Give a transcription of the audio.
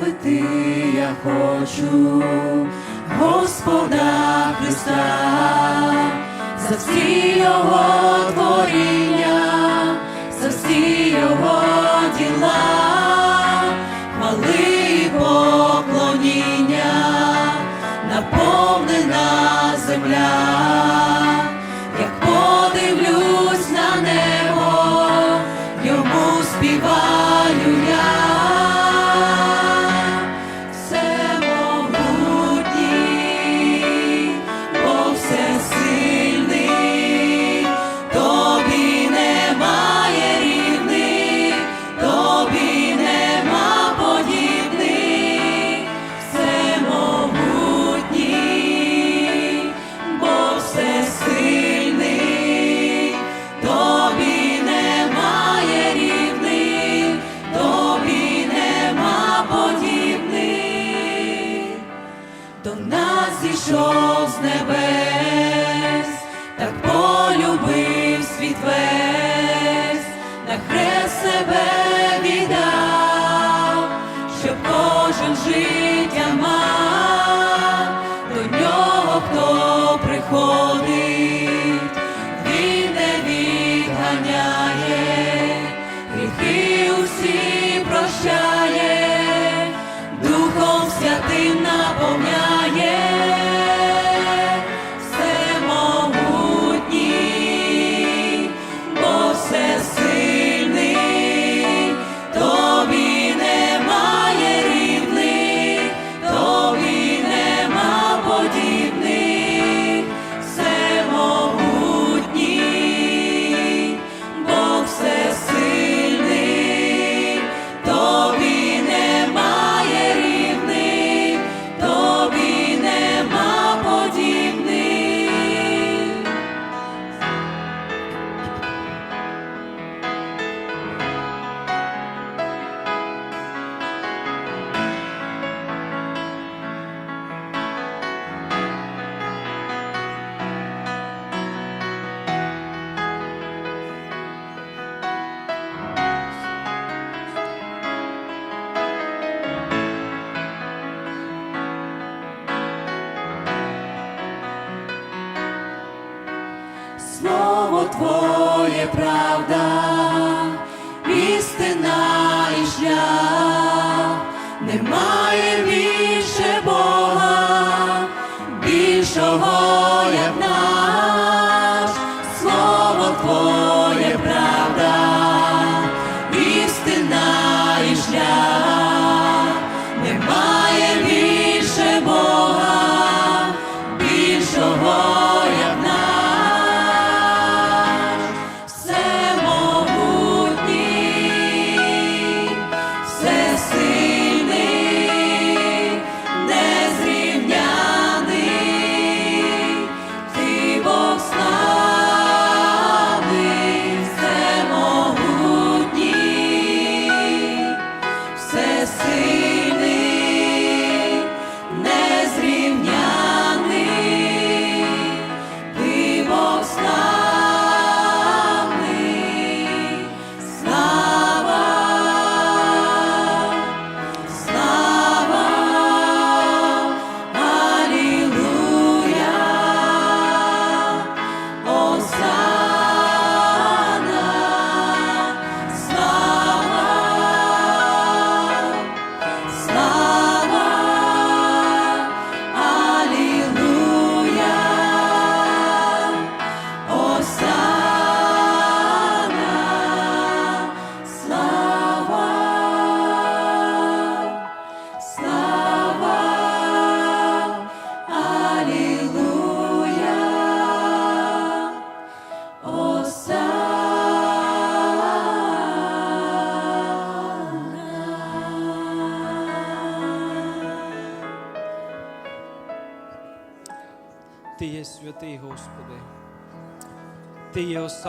пити я хочу, Господа Христа, за всі його творіння, за всі його діла, хвали і поклоніння, наповнена земля. щоб кожен життя мав, до нього хто приходить. слово Твоє правда, істина і шлях немає. Ти є святий, Господи. Ти є оса.